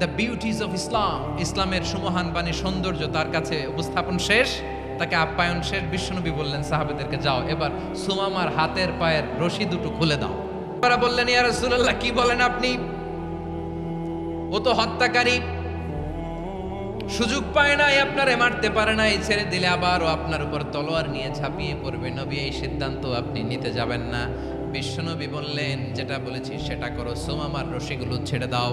The beauties of Islam ইসলামের সুমহান বাণী সৌন্দর্য তার কাছে উপস্থাপন শেষ। তাকে আপ্যায়ন শেষ। বিশ্বনবী বললেন, সাহাবেদেরকে যাও, এবার সুমামার হাতের পায়ের রশি দুটো খুলে দাও। তারা বললেন, ইয়া রাসূলুল্লাহ, কি বলেন আপনি? ও তো হত্যাকারী। সুযোগ পায় নাই, আপনারে মারতে পারে নাই, ছেড়ে দিলে আবারও আপনার উপর তলোয়ার নিয়ে ঝাঁপিয়ে পড়বে। নবী, এই সিদ্ধান্ত আপনি নিতে যাবেন না। বিশ্বনবী বললেন, যেটা বলেছি সেটা করো, সোমামার রশিগুলো ছেড়ে দাও।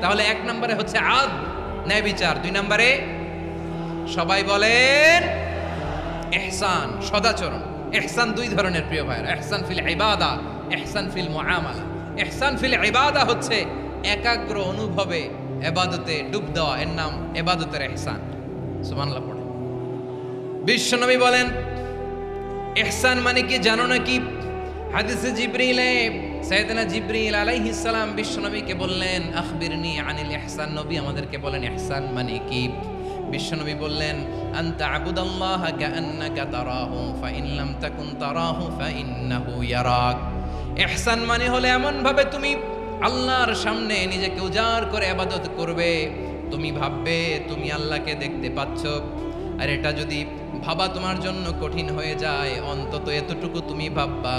তাহলে এক নম্বরে হচ্ছে আদ, ন্যায় বিচার। দুই নম্বরে সবাই বলেন এহসান, সদাচরণ। এহসান দুই ধরনের প্রিয় ভাইয়ের। এহসান ফিল ইবাদা, এহসান ফিল মুআমালা। এহসান ফিল ইবাদা হচ্ছে একাগ্র অনুভবে এবাদতে ডুব দেওয়া। এর নাম এবাদতের এহসান। সুবহানাল্লাহ, পড়ে। বিশ্বনবী বলেন, এহসান মানে কি জানো নাকি হাদিসে জিব্রিলে সাইয়েদনা জিব্রিল আলাইহিস সালাম বিশ্বনবীকে বললেন, আখবিরনি আনিল ইহসান। নবী আমাদেরকে বলেন, ইহসান মানে কি? বিশ্বনবী বললেন, আনতা আবুদাল্লাহ কাআন্নাকা তারাহু, ফাইন লাম তাকুন তারাহু, ফাইন্নাহু ইয়ারাক। ইহসান মানে হলে এমন ভাবে তুমি আল্লাহর সামনে নিজেকে উজাড় করে ইবাদত করবে। তুমি ভাববে তুমি আল্লাহকে দেখতে পাচ্ছ। আর এটা যদি ভাবা তোমার জন্য কঠিন হয়ে যায়, অন্তত এতটুকু তুমি ভাববা।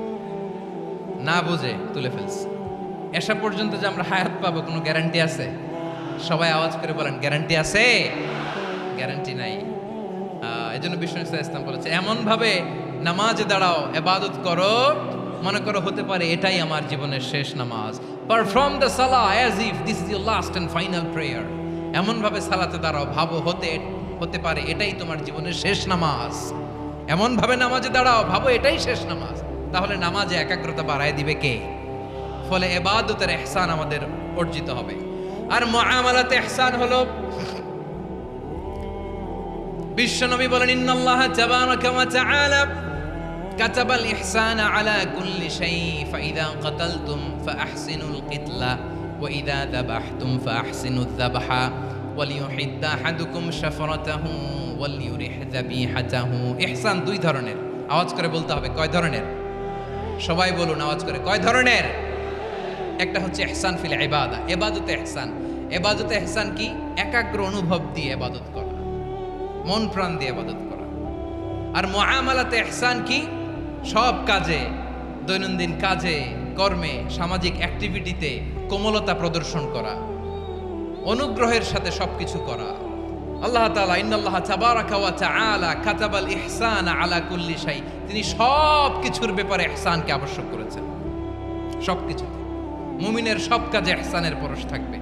না বুঝে তুলে ফেলছে। এসা পর্যন্ত যে আমরা হায়াত পাবো, কোনো গ্যারান্টি আছে? সবাই আওয়াজ করে বলেন গ্যারান্টি আছে? গ্যারান্টি নাই। এই জন্য বিষ্ণু ইসলাম বলেছে, এমনভাবে নামাজে দাঁড়াও, এবাদত করো, মনে করো হতে পারে এটাই আমার জীবনের শেষ নামাজ। পারফর্ম দ্য সালা as if this is your last and final prayer এমনভাবে সালাতে দাঁড়াও, ভাবো হতে হতে পারে এটাই তোমার জীবনের শেষ নামাজ। এমনভাবে নামাজে দাঁড়াও, ভাবো এটাই শেষ নামাজ। তাহলে নামাজে একাগ্রতা বাড়ায় দিবে কে ফলে এবাদতের এহসান আমাদের অর্জিত হবে আর মুআমালাতে এহসান হলো বিশ্বনবী বলেন ইন্নাল্লাহ তাবারাকা ওয়া তাআলা كتب الإحسان على كل شيء فإذا قتلتم فأحسنوا القتلة وإذا ذبحتم فأحسنوا الذبح وليحد أحدكم شفرته وليرح ذبيحته إحسان দুই ধরনের আওয়াজ করে বলতে হবে কয় ধরনের সবাই বলুন, আওয়াজ করে। কয় ধরনের? একটা হচ্ছে এহসান ফিল ইবাদা, এবাদতে এহসান এবাদতে এহসান কি? একাগ্র অনুভব দিয়ে এবাদত করা, মন প্রাণ দিয়ে এবাদত করা। আর মুআমালাতে এহসান কি? সব কাজে, দৈনন্দিন কাজে, কর্মে, সামাজিক অ্যাক্টিভিটিতে কোমলতা প্রদর্শন করা, অনুগ্রহের সাথে সবকিছু করা। আল্লাহ তালা ইন্নাল্লাহ তাবারাকা ওয়া তাআলা কাতাবাল ইহসান আলা কুল্লি শাই। তিনি সব কিছুর ব্যাপারে ইহসানকে আবশ্যক করেছেন। সব কিছুতে মুমিনের সব কাজে ইহসানের পরশ থাকবে।